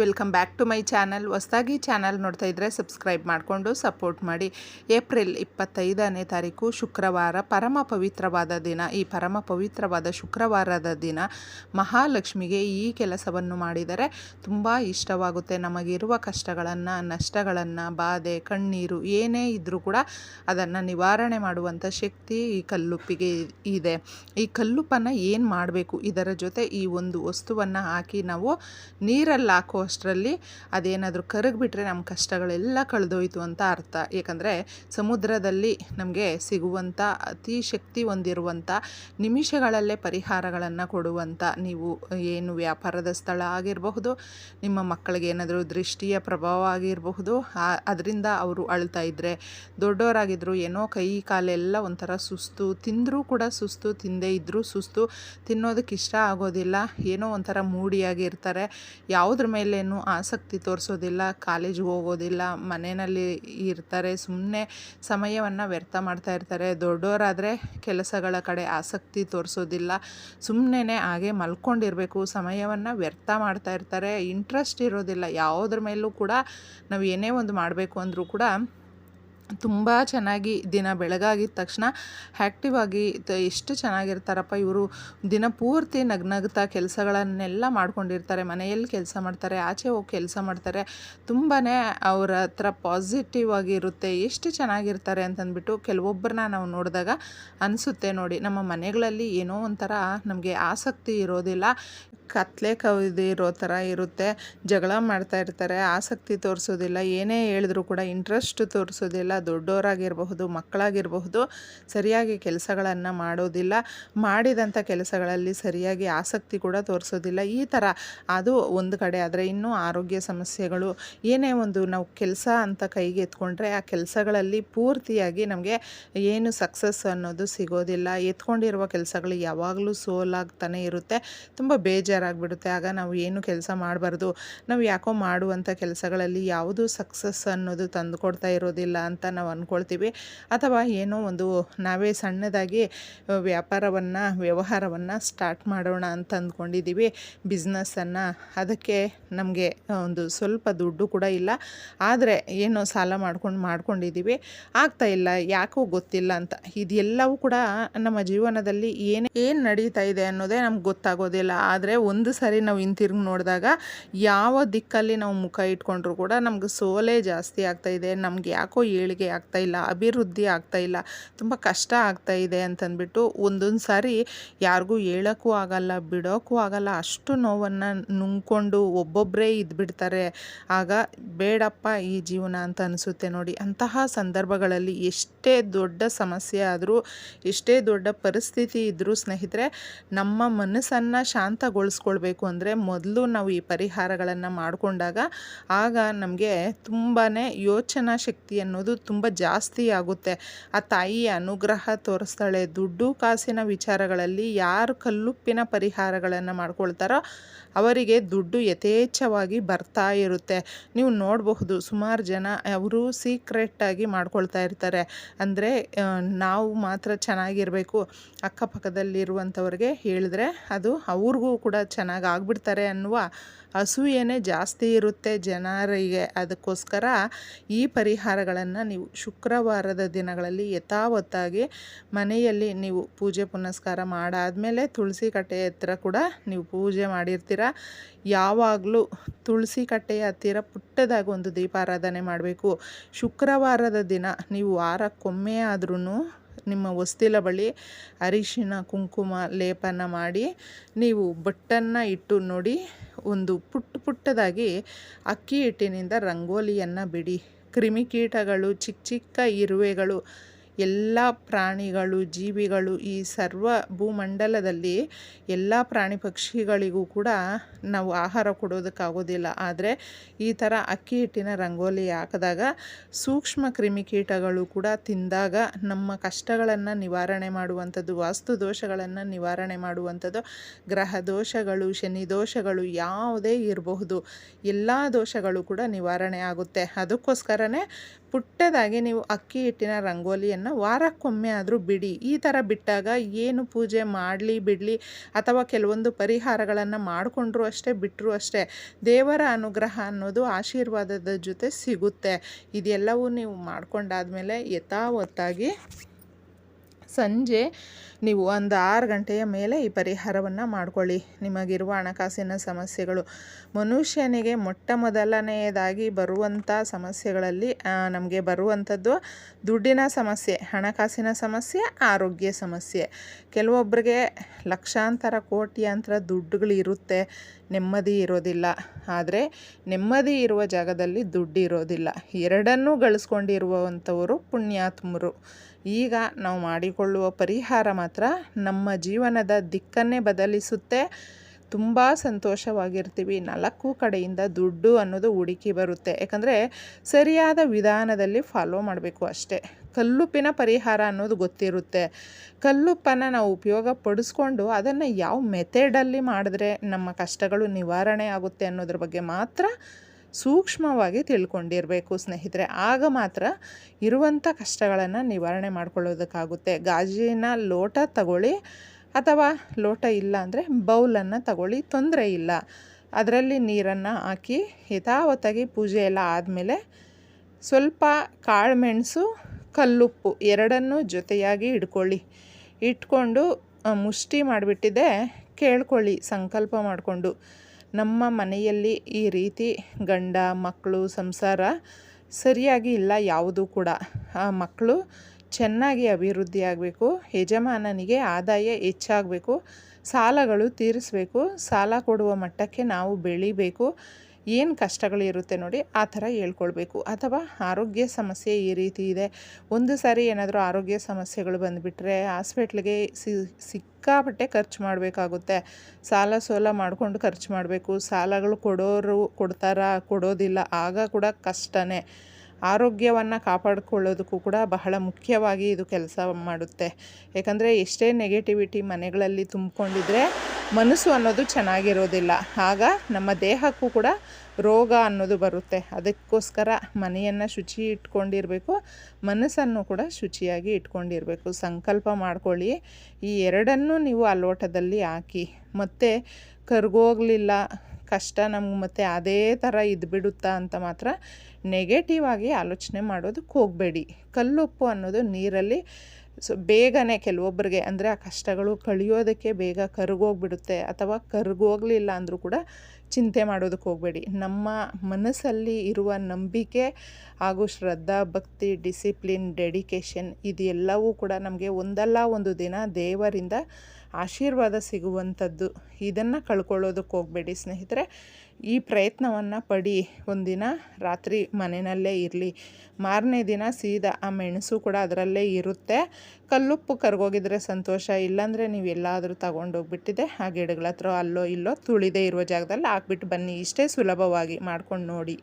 Welcome back to my channel. ಹೊಸದಾಗಿ channel ನೋಡ್ತಾ ಇದ್ದರೆ ಸಬ್ಸ್ಕ್ರೈಬ್ ಮಾಡಿಕೊಂಡು ಸಪೋರ್ಟ್ ಮಾಡಿ. ಏಪ್ರಿಲ್ ಇಪ್ಪತ್ತೈದನೇ ತಾರೀಕು ಶುಕ್ರವಾರ ಪರಮ ಪವಿತ್ರವಾದ ದಿನ. ಈ ಪರಮ ಪವಿತ್ರವಾದ ಶುಕ್ರವಾರದ ದಿನ ಮಹಾಲಕ್ಷ್ಮಿಗೆ ಈ ಕೆಲಸವನ್ನು ಮಾಡಿದರೆ ತುಂಬ ಇಷ್ಟವಾಗುತ್ತೆ. ನಮಗಿರುವ ಕಷ್ಟಗಳನ್ನು, ನಷ್ಟಗಳನ್ನು, ಬಾಧೆ, ಕಣ್ಣೀರು ಏನೇ ಇದ್ದರೂ ಕೂಡ ಅದನ್ನು ನಿವಾರಣೆ ಮಾಡುವಂಥ ಶಕ್ತಿ ಈ ಕಲ್ಲುಪ್ಪಿಗೆ ಇದೆ. ಈ ಕಲ್ಲುಪ್ಪನ್ನು ಏನು ಮಾಡಬೇಕು? ಇದರ ಜೊತೆ ಈ ಒಂದು ವಸ್ತುವನ್ನು ಹಾಕಿ ನಾವು ನೀರಲ್ಲಿ ಹಾಕೋ ಅಷ್ಟರಲ್ಲಿ ಅದೇನಾದರೂ ಕರಗಿಬಿಟ್ರೆ ನಮ್ಮ ಕಷ್ಟಗಳೆಲ್ಲ ಕಳೆದೋಯ್ತು ಅಂತ ಅರ್ಥ. ಏಕೆಂದರೆ ಸಮುದ್ರದಲ್ಲಿ ನಮಗೆ ಸಿಗುವಂಥ ಅತಿ ಶಕ್ತಿ ಹೊಂದಿರುವಂಥ ನಿಮಿಷಗಳಲ್ಲೇ ಪರಿಹಾರಗಳನ್ನು ಕೊಡುವಂಥ ನೀವು ಏನು ವ್ಯಾಪಾರದ ಸ್ಥಳ ಆಗಿರಬಹುದು, ನಿಮ್ಮ ಮಕ್ಕಳಿಗೆ ಏನಾದರೂ ದೃಷ್ಟಿಯ ಪ್ರಭಾವ ಆಗಿರಬಹುದು ಅದರಿಂದ ಅವರು ಅಳ್ತಾ ಇದ್ದರೆ ದೊಡ್ಡವರಾಗಿದ್ದರು ಏನೋ ಕೈ ಕಾಲೆಲ್ಲ ಒಂಥರ ಸುಸ್ತು, ತಿಂದರೂ ಕೂಡ ಸುಸ್ತು, ತಿಂದೇ ಇದ್ದರೂ ಸುಸ್ತು ತಿನ್ನೋದಕ್ಕೆ ಇಷ್ಟ ಆಗೋದಿಲ್ಲ, ಏನೋ ಒಂಥರ ಮೂಡಿಯಾಗಿರ್ತಾರೆ, ಯಾವುದ್ರ ಯಾವುದ್ರ ಮೇಲೇನು ಆಸಕ್ತಿ ತೋರಿಸೋದಿಲ್ಲ, ಕಾಲೇಜ್ಗೆ ಹೋಗೋದಿಲ್ಲ, ಮನೆಯಲ್ಲಿ ಇರ್ತಾರೆ ಸುಮ್ಮನೆ ಸಮಯವನ್ನು ವ್ಯರ್ಥ ಮಾಡ್ತಾ ಇರ್ತಾರೆ. ದೊಡ್ಡವರಾದರೆ ಕೆಲಸಗಳ ಕಡೆ ಆಸಕ್ತಿ ತೋರಿಸೋದಿಲ್ಲ. ಸುಮ್ಮನೆ ಹಾಗೆ ಮಲ್ಕೊಂಡಿರಬೇಕು, ಸಮಯವನ್ನು ವ್ಯರ್ಥ ಮಾಡ್ತಾ ಇರ್ತಾರೆ. ಇಂಟ್ರೆಸ್ಟ್ ಇರೋದಿಲ್ಲ. ಯಾವುದ್ರ ಮೇಲೂ ಕೂಡ ನಾವು ಏನೇ ಒಂದು ಮಾಡಬೇಕು ಅಂದರೂ ಕೂಡ ತುಂಬ ಚೆನ್ನಾಗಿ ದಿನ ಬೆಳಗಾಗಿದ ತಕ್ಷಣ ಆ್ಯಕ್ಟಿವ್ ಆಗಿ ಎಷ್ಟು ಚೆನ್ನಾಗಿರ್ತಾರಪ್ಪ ಇವರು. ದಿನ ಪೂರ್ತಿ ನಗ್ನಗ್ತಾ ಕೆಲಸಗಳನ್ನೆಲ್ಲ ಮಾಡ್ಕೊಂಡಿರ್ತಾರೆ. ಮನೆಯಲ್ಲಿ ಕೆಲಸ ಮಾಡ್ತಾರೆ, ಆಚೆ ಹೋಗಿ ಕೆಲಸ ಮಾಡ್ತಾರೆ. ತುಂಬಾ ಅವರ ಹತ್ರ ಪಾಸಿಟಿವ್ ಆಗಿರುತ್ತೆ ಎಷ್ಟು ಚೆನ್ನಾಗಿರ್ತಾರೆ ಅಂತಂದ್ಬಿಟ್ಟು ಕೆಲವೊಬ್ಬರನ್ನ ನಾವು ನೋಡಿದಾಗ ಅನಿಸುತ್ತೆ ನೋಡಿ. ನಮ್ಮ ಮನೆಗಳಲ್ಲಿ ಏನೋ ಒಂಥರ ನಮಗೆ ಆಸಕ್ತಿ ಇರೋದಿಲ್ಲ. ಕತ್ಲೆ ಕವಿದಿರೋ ಥರ ಇರುತ್ತೆ. ಜಗಳ ಮಾಡ್ತಾ ಇರ್ತಾರೆ. ಆಸಕ್ತಿ ತೋರಿಸೋದಿಲ್ಲ. ಏನೇ ಹೇಳಿದ್ರು ಕೂಡ ಇಂಟ್ರೆಸ್ಟ್ ತೋರಿಸೋದಿಲ್ಲ. ದೊಡ್ಡವರಾಗಿರಬಹುದು ಮಕ್ಕಳಾಗಿರಬಹುದು, ಸರಿಯಾಗಿ ಕೆಲಸಗಳನ್ನು ಮಾಡೋದಿಲ್ಲ. ಮಾಡಿದಂಥ ಕೆಲಸಗಳಲ್ಲಿ ಸರಿಯಾಗಿ ಆಸಕ್ತಿ ಕೂಡ ತೋರಿಸೋದಿಲ್ಲ. ಈ ಥರ ಅದು ಒಂದು ಕಡೆ. ಆದರೆ ಇನ್ನೂ ಆರೋಗ್ಯ ಸಮಸ್ಯೆಗಳು, ಏನೇ ಒಂದು ನಾವು ಕೆಲಸ ಅಂತ ಕೈಗೆ ಎತ್ಕೊಂಡ್ರೆ ಆ ಕೆಲಸಗಳಲ್ಲಿ ಪೂರ್ತಿಯಾಗಿ ನಮಗೆ ಏನು ಸಕ್ಸಸ್ ಅನ್ನೋದು ಸಿಗೋದಿಲ್ಲ. ಎತ್ಕೊಂಡಿರುವ ಕೆಲಸಗಳು ಯಾವಾಗಲೂ ಸೋಲಾಗ್ತಾನೆ ಇರುತ್ತೆ. ತುಂಬ ಬೇಜಾರಾಗಿಬಿಡುತ್ತೆ. ಆಗ ನಾವು ಏನು ಕೆಲಸ ಮಾಡಬಾರ್ದು, ನಾವು ಯಾಕೋ ಮಾಡುವಂಥ ಕೆಲಸಗಳಲ್ಲಿ ಯಾವುದು ಸಕ್ಸಸ್ ಅನ್ನೋದು ತಂದುಕೊಡ್ತಾ ಇರೋದಿಲ್ಲ ಅಂತ ನಾವು ಅಂದ್ಕೊಳ್ತೀವಿ ಅಥವಾ ಏನೋ ಒಂದು ನಾವೇ ಸಣ್ಣದಾಗಿ ವ್ಯಾಪಾರವನ್ನು, ವ್ಯವಹಾರವನ್ನು ಸ್ಟಾರ್ಟ್ ಮಾಡೋಣ ಅಂತ ಅಂದ್ಕೊಂಡಿದ್ದೀವಿ ಬಿಸ್ನೆಸ್ಸನ್ನು ಅದಕ್ಕೆ ನಮಗೆ ಒಂದು ಸ್ವಲ್ಪ ದುಡ್ಡು ಕೂಡ ಇಲ್ಲ. ಆದರೆ ಏನೋ ಸಾಲ ಮಾಡ್ಕೊಂಡು ಮಾಡ್ಕೊಂಡಿದ್ದೀವಿ ಆಗ್ತಾ ಇಲ್ಲ, ಯಾಕೋ ಗೊತ್ತಿಲ್ಲ ಅಂತ. ಇದೆಲ್ಲವೂ ಕೂಡ ನಮ್ಮ ಜೀವನದಲ್ಲಿ ಏನು ಏನು ನಡೀತಾ ಇದೆ ಅನ್ನೋದೇ ನಮ್ಗೆ ಗೊತ್ತಾಗೋದಿಲ್ಲ. ಆದರೆ ಒಂದು ಸಾರಿ ನಾವು ಹಿಂತಿರುಗಿ ನೋಡಿದಾಗ ಯಾವ ದಿಕ್ಕಲ್ಲಿ ನಾವು ಮುಖ ಇಟ್ಕೊಂಡ್ರು ಕೂಡ ನಮ್ಗೆ ಸೋಲೆ ಜಾಸ್ತಿ ಆಗ್ತಾ ಇದೆ, ನಮ್ಗೆ ಯಾಕೋ ಏಳಿಗೆ ಆಗ್ತಾ ಇಲ್ಲ, ಅಭಿವೃದ್ಧಿ ಆಗ್ತಾ ಇಲ್ಲ, ತುಂಬ ಕಷ್ಟ ಆಗ್ತಾ ಇದೆ ಅಂತಂದ್ಬಿಟ್ಟು ಒಂದೊಂದು ಸಾರಿ ಯಾರಿಗೂ ಹೇಳೋಕ್ಕೂ ಆಗಲ್ಲ, ಬಿಡೋಕ್ಕೂ ಆಗಲ್ಲ, ಅಷ್ಟು ನೋವನ್ನು ನುಂಗ್ಕೊಂಡು ಒಬ್ಬೊಬ್ಬರೇ ಇದ್ಬಿಡ್ತಾರೆ. ಆಗ ಬೇಡಪ್ಪ ಈ ಜೀವನ ಅಂತ ಅನಿಸುತ್ತೆ ನೋಡಿ, ಅಂತಹ ಸಂದರ್ಭಗಳಲ್ಲಿ ಎಷ್ಟೇ ದೊಡ್ಡ ಸಮಸ್ಯೆ ಆದರೂ, ಎಷ್ಟೇ ದೊಡ್ಡ ಪರಿಸ್ಥಿತಿ ಇದ್ದರೂ ಸ್ನೇಹಿತರೆ, ನಮ್ಮ ಮನಸ್ಸನ್ನು ಶಾಂತಗೊಳಿಸ್ಕೊಳ್ಬೇಕು ಅಂದರೆ ಮೊದಲು ನಾವು ಈ ಪರಿಹಾರಗಳನ್ನು ಮಾಡಿಕೊಂಡಾಗ ಆಗ ನಮಗೆ ತುಂಬಾ ಯೋಚನಾ ಶಕ್ತಿ ಅನ್ನೋದು ತುಂಬ ಜಾಸ್ತಿ ಆಗುತ್ತೆ. ಆ ತಾಯಿಯ ಅನುಗ್ರಹ ತೋರಿಸ್ತಾಳೆ, ದುಡ್ಡು ಕಾಸಿನ ವಿಚಾರಗಳಲ್ಲಿ ಯಾರು ಕಲ್ಲುಪ್ಪಿನ ಪರಿಹಾರಗಳನ್ನು ಮಾಡ್ಕೊಳ್ತಾರೋ ಅವರಿಗೆ ದುಡ್ಡು ಯಥೇಚ್ಛವಾಗಿ ಬರ್ತಾ ಇರುತ್ತೆ. ನೀವು ನೋಡಬಹುದು ಸುಮಾರು ಜನ ಅವರು ಸೀಕ್ರೆಟ್ಟಾಗಿ ಮಾಡ್ಕೊಳ್ತಾ ಇರ್ತಾರೆ. ಅಂದರೆ ನಾವು ಮಾತ್ರ ಚೆನ್ನಾಗಿರಬೇಕು ಅಕ್ಕಪಕ್ಕದಲ್ಲಿರುವಂಥವ್ರಿಗೆ ಹೇಳಿದ್ರೆ ಅದು ಅವ್ರಿಗೂ ಕೂಡ ಚೆನ್ನಾಗಿ ಆಗ್ಬಿಡ್ತಾರೆ ಅನ್ನುವ ಅಸೂಯೆನೇ ಜಾಸ್ತಿ ಇರುತ್ತೆ ಜನರಿಗೆ. ಅದಕ್ಕೋಸ್ಕರ ಈ ಪರಿಹಾರಗಳನ್ನು ನೀವು ಶುಕ್ರವಾರದ ದಿನಗಳಲ್ಲಿ ಯಥಾವತ್ತಾಗಿ ಮನೆಯಲ್ಲಿ ನೀವು ಪೂಜೆ ಪುನಸ್ಕಾರ ಮಾಡಾದಮೇಲೆ ತುಳಸಿ ಕಟ್ಟೆ ಹತ್ತಿರ ಕೂಡ ನೀವು ಪೂಜೆ ಮಾಡಿರ್ತೀರ. ಯಾವಾಗಲೂ ತುಳಸಿ ಕಟ್ಟೆಯ ಹತ್ತಿರ ಪುಟ್ಟದಾಗಿ ಒಂದು ದೀಪಾರಾಧನೆ ಮಾಡಬೇಕು. ಶುಕ್ರವಾರದ ದಿನ ನೀವು ವಾರಕ್ಕೊಮ್ಮೆ ಆದ್ರೂ ನಿಮ್ಮ ಹೊಸ್ತಿಲ ಬಳಿ ಅರಿಶಿನ, ಕುಂಕುಮ, ಲೇಪನ ಮಾಡಿ ನೀವು ಬಟ್ಟನ್ನು ಇಟ್ಟು ನೋಡಿ, ಒಂದು ಪುಟ್ಟ ಪುಟ್ಟದಾಗಿ ಅಕ್ಕಿ ಹಿಟ್ಟಿನಿಂದ ರಂಗೋಲಿಯನ್ನು ಬಿಡಿ. ಕ್ರಿಮಿಕೀಟಗಳು, ಚಿಕ್ಕ ಚಿಕ್ಕ ಇರುವೆಗಳು ಎಲ್ಲ ಪ್ರಾಣಿಗಳು, ಜೀವಿಗಳು ಈ ಸರ್ವ ಭೂಮಂಡಲದಲ್ಲಿ ಎಲ್ಲ ಪ್ರಾಣಿ ಪಕ್ಷಿಗಳಿಗೂ ಕೂಡ ನಾವು ಆಹಾರ ಕೊಡೋದಕ್ಕಾಗೋದಿಲ್ಲ. ಆದರೆ ಈ ಥರ ಅಕ್ಕಿ ಹಿಟ್ಟಿನ ರಂಗೋಲಿ ಹಾಕಿದಾಗ ಸೂಕ್ಷ್ಮ ಕ್ರಿಮಿಕೀಟಗಳು ಕೂಡ ತಿಂದಾಗ ನಮ್ಮ ಕಷ್ಟಗಳನ್ನು ನಿವಾರಣೆ ಮಾಡುವಂಥದ್ದು, ವಾಸ್ತು ದೋಷಗಳನ್ನು ನಿವಾರಣೆ ಮಾಡುವಂಥದ್ದು, ಗ್ರಹ ದೋಷಗಳು, ಶನಿ ದೋಷಗಳು ಯಾವುದೇ ಇರಬಹುದು. ಎಲ್ಲ ದೋಷಗಳು ಕೂಡ ನಿವಾರಣೆ ಆಗುತ್ತೆ. ಅದಕ್ಕೋಸ್ಕರನೇ ಪುಟ್ಟದಾಗಿ ನೀವು ಅಕ್ಕಿ ಹಿಟ್ಟಿನ ರಂಗೋಲಿಯನ್ನು ವಾರಕ್ಕೊಮ್ಮೆ ಆದರೂ ಬಿಡಿ. ಈ ಥರ ಬಿಟ್ಟಾಗ ಏನು ಪೂಜೆ ಮಾಡಲಿ ಬಿಡಲಿ ಅಥವಾ ಕೆಲವೊಂದು ಪರಿಹಾರಗಳನ್ನು ಮಾಡಿಕೊಂಡ್ರು ಅಷ್ಟೇ ಬಿಟ್ಟರು ಅಷ್ಟೇ, ದೇವರ ಅನುಗ್ರಹ ಅನ್ನೋದು ಆಶೀರ್ವಾದದ ಜೊತೆ ಸಿಗುತ್ತೆ. ಇದೆಲ್ಲವೂ ನೀವು ಮಾಡ್ಕೊಂಡಾದ್ಮೇಲೆ ಯಥಾವತ್ತಾಗಿ ಸಂಜೆ ನೀವು ಒಂದು ಆರು ಗಂಟೆಯ ಮೇಲೆ ಈ ಪರಿಹಾರವನ್ನು ಮಾಡ್ಕೊಳ್ಳಿ. ನಿಮಗಿರುವ ಹಣಕಾಸಿನ ಸಮಸ್ಯೆಗಳು. ಮನುಷ್ಯನಿಗೆ ಮೊಟ್ಟ ಮೊದಲನೆಯದಾಗಿ ಬರುವಂಥ ಸಮಸ್ಯೆಗಳಲ್ಲಿ ನಮಗೆ ಬರುವಂಥದ್ದು ದುಡ್ಡಿನ ಸಮಸ್ಯೆ, ಹಣಕಾಸಿನ ಸಮಸ್ಯೆ, ಆರೋಗ್ಯ ಸಮಸ್ಯೆ. ಕೆಲವೊಬ್ಬರಿಗೆ ಲಕ್ಷಾಂತರ ಕೋಟ್ಯಾಂತರ ದುಡ್ಡುಗಳು ಇರುತ್ತೆ, ನೆಮ್ಮದಿ ಇರೋದಿಲ್ಲ. ಆದರೆ ನೆಮ್ಮದಿ ಇರುವ ಜಾಗದಲ್ಲಿ ದುಡ್ಡು ಇರೋದಿಲ್ಲ. ಎರಡನ್ನೂ ಗಳಿಸ್ಕೊಂಡಿರುವಂಥವರು ಪುಣ್ಯಾತ್ಮರು. ಈಗ ನಾವು ಮಾಡಿಕೊಳ್ಳುವ ಪರಿಹಾರ ಮಾತ್ರ ನಮ್ಮ ಜೀವನದ ದಿಕ್ಕನ್ನೇ ಬದಲಿಸುತ್ತೆ. ತುಂಬ ಸಂತೋಷವಾಗಿರ್ತೀವಿ. ನಾಲ್ಕು ಕಡೆಯಿಂದ ದುಡ್ಡು ಅನ್ನೋದು ಹುಡುಕಿ ಬರುತ್ತೆ. ಯಾಕಂದರೆ ಸರಿಯಾದ ವಿಧಾನದಲ್ಲಿ ಫಾಲೋ ಮಾಡಬೇಕು ಅಷ್ಟೇ. ಕಲ್ಲುಪ್ಪಿನ ಪರಿಹಾರ ಅನ್ನೋದು ಗೊತ್ತಿರುತ್ತೆ. ಕಲ್ಲುಪ್ಪನ್ನು ನಾವು ಉಪಯೋಗ ಪಡಿಸ್ಕೊಂಡು ಅದನ್ನು ಯಾವ ಮೆಥಡಲ್ಲಿ ಮಾಡಿದ್ರೆ ನಮ್ಮ ಕಷ್ಟಗಳು ನಿವಾರಣೆ ಆಗುತ್ತೆ ಅನ್ನೋದ್ರ ಬಗ್ಗೆ ಮಾತ್ರ ಸೂಕ್ಷ್ಮವಾಗಿ ತಿಳ್ಕೊಂಡಿರಬೇಕು ಸ್ನೇಹಿತರೆ. ಆಗ ಮಾತ್ರ ಇರುವಂಥ ಕಷ್ಟಗಳನ್ನು ನಿವಾರಣೆ ಮಾಡ್ಕೊಳ್ಳೋದಕ್ಕಾಗುತ್ತೆ. ಗಾಜಿನ ಲೋಟ ತಗೊಳ್ಳಿ ಅಥವಾ ಲೋಟ ಇಲ್ಲ ಅಂದರೆ ಬೌಲನ್ನು ತಗೊಳ್ಳಿ, ತೊಂದರೆ ಇಲ್ಲ. ಅದರಲ್ಲಿ ನೀರನ್ನು ಹಾಕಿ ಯಥಾವತ್ತಾಗಿ ಪೂಜೆ ಎಲ್ಲ ಆದಮೇಲೆ ಸ್ವಲ್ಪ ಕಾಳುಮೆಣಸು, ಕಲ್ಲುಪ್ಪು ಎರಡನ್ನೂ ಜೊತೆಯಾಗಿ ಇಟ್ಕೊಳ್ಳಿ ಇಟ್ಕೊಂಡು ಮುಷ್ಟಿ ಮಾಡಿಬಿಟ್ಟಿದೆ ಕೇಳ್ಕೊಳ್ಳಿ, ಸಂಕಲ್ಪ ಮಾಡಿಕೊಂಡು. ನಮ್ಮ ಮನೆಯಲ್ಲಿ ಈ ರೀತಿ ಗಂಡ, ಮಕ್ಕಳು ಸಂಸಾರ ಸರಿಯಾಗಿ ಇಲ್ಲ, ಯಾವುದೂ ಕೂಡ. ಆ ಮಕ್ಕಳು ಚೆನ್ನಾಗಿ ಅಭಿವೃದ್ಧಿ ಆಗಬೇಕು, ಯಜಮಾನನಿಗೆ ಆದಾಯ ಹೆಚ್ಚಾಗಬೇಕು, ಸಾಲಗಳು ತೀರಿಸಬೇಕು, ಸಾಲ ಕೊಡುವ ಮಟ್ಟಕ್ಕೆ ನಾವು ಬೆಳಿಬೇಕು. ಏನು ಕಷ್ಟಗಳಿರುತ್ತೆ ನೋಡಿ, ಆ ಥರ ಹೇಳ್ಕೊಳ್ಬೇಕು. ಅಥವಾ ಆರೋಗ್ಯ ಸಮಸ್ಯೆ ಈ ರೀತಿ ಇದೆ. ಒಂದು ಸಾರಿ ಏನಾದರೂ ಆರೋಗ್ಯ ಸಮಸ್ಯೆಗಳು ಬಂದುಬಿಟ್ರೆ, ಹಾಸ್ಪಿಟ್ಲಿಗೆ ಸಿಕ್ಕಾಪಟ್ಟೆ ಖರ್ಚು ಮಾಡಬೇಕಾಗುತ್ತೆ. ಸಾಲ ಸೋಲ ಮಾಡಿಕೊಂಡು ಖರ್ಚು ಮಾಡಬೇಕು. ಸಾಲಗಳು ಕೊಡೋರು ಕೊಡ್ತಾರಾ? ಕೊಡೋದಿಲ್ಲ. ಆಗ ಕೂಡ ಕಷ್ಟನೇ. ಆರೋಗ್ಯವನ್ನು ಕಾಪಾಡಿಕೊಳ್ಳೋದಕ್ಕೂ ಕೂಡ ಬಹಳ ಮುಖ್ಯವಾಗಿ ಇದು ಕೆಲಸ ಮಾಡುತ್ತೆ. ಯಾಕಂದರೆ ಎಷ್ಟೇ ನೆಗೆಟಿವಿಟಿ ಮನೆಗಳಲ್ಲಿ ತುಂಬಿಕೊಂಡಿದ್ರೆ ಮನಸ್ಸು ಅನ್ನೋದು ಚೆನ್ನಾಗಿರೋದಿಲ್ಲ. ಆಗ ನಮ್ಮ ದೇಹಕ್ಕೂ ಕೂಡ ರೋಗ ಅನ್ನೋದು ಬರುತ್ತೆ. ಅದಕ್ಕೋಸ್ಕರ ಮನೆಯನ್ನು ಶುಚಿ ಇಟ್ಕೊಂಡಿರಬೇಕು, ಮನಸ್ಸನ್ನು ಕೂಡ ಶುಚಿಯಾಗಿ ಇಟ್ಕೊಂಡಿರಬೇಕು. ಸಂಕಲ್ಪ ಮಾಡ್ಕೊಳ್ಳಿ. ಈ ಎರಡನ್ನೂ ನೀವು ಅಲೋಟದಲ್ಲಿ ಹಾಕಿ. ಮತ್ತು ಕರ್ಗೋಗಲಿಲ್ಲ ಕಷ್ಟ ನಮ್ಗೆ ಮತ್ತೆ ಅದೇ ಥರ ಇದ್ಬಿಡುತ್ತಾ ಅಂತ ಮಾತ್ರ ನೆಗೆಟಿವ್ ಆಗಿ ಆಲೋಚನೆ ಮಾಡೋದಕ್ಕೆ ಹೋಗಬೇಡಿ. ಕಲ್ಲುಪ್ಪು ಅನ್ನೋದು ನೀರಲ್ಲಿ ಸೊ ಬೇಗನೆ ಕೆಲವೊಬ್ಬರಿಗೆ ಅಂದರೆ ಆ ಕಷ್ಟಗಳು ಕಳಿಯೋದಕ್ಕೆ ಬೇಗ ಕರಗೋಗ್ಬಿಡುತ್ತೆ ಅಥವಾ ಕರಗೋಗಲಿಲ್ಲ ಅಂದರೂ ಕೂಡ ಚಿಂತೆ ಮಾಡೋದಕ್ಕೆ ಹೋಗಬೇಡಿ. ನಮ್ಮ ಮನಸ್ಸಲ್ಲಿ ಇರುವ ನಂಬಿಕೆ ಹಾಗೂ ಶ್ರದ್ಧಾ, ಭಕ್ತಿ, ಡಿಸಿಪ್ಲಿನ್ ಡೆಡಿಕೇಶನ್ ಇದೆಲ್ಲವೂ ಕೂಡ ನಮಗೆ ಒಂದಲ್ಲ ಒಂದು ದಿನ ದೇವರಿಂದ ಆಶೀರ್ವಾದ ಸಿಗುವಂಥದ್ದು. ಇದನ್ನು ಕಳ್ಕೊಳ್ಳೋದಕ್ಕೆ ಹೋಗಬೇಡಿ ಸ್ನೇಹಿತರೆ. ಈ ಪ್ರಯತ್ನವನ್ನು ಪಡಿ. ಒಂದಿನ ರಾತ್ರಿ ಮನೆಯಲ್ಲೇ ಇರಲಿ. ಮಾರನೇ ದಿನ ಸೀದಾ ಆ ಮೆಣಸು ಕೂಡ ಅದರಲ್ಲೇ ಇರುತ್ತೆ. ಕಲ್ಲುಪ್ಪು ಕರ್ಗೋಗಿದ್ರೆ ಸಂತೋಷ. ಇಲ್ಲಾಂದರೆ ನೀವು ಎಲ್ಲಾದರೂ ತಗೊಂಡೋಗ್ಬಿಟ್ಟಿದೆ ಆ ಗಿಡಗಳ ಹತ್ರ ಅಲ್ಲೋ ಇಲ್ಲೋ ತುಳಿದೇ ಇರುವ ಜಾಗದಲ್ಲಿ ಹಾಕ್ಬಿಟ್ಟು ಬನ್ನಿ. ಇಷ್ಟೇ ಸುಲಭವಾಗಿ ಮಾಡ್ಕೊಂಡು ನೋಡಿ.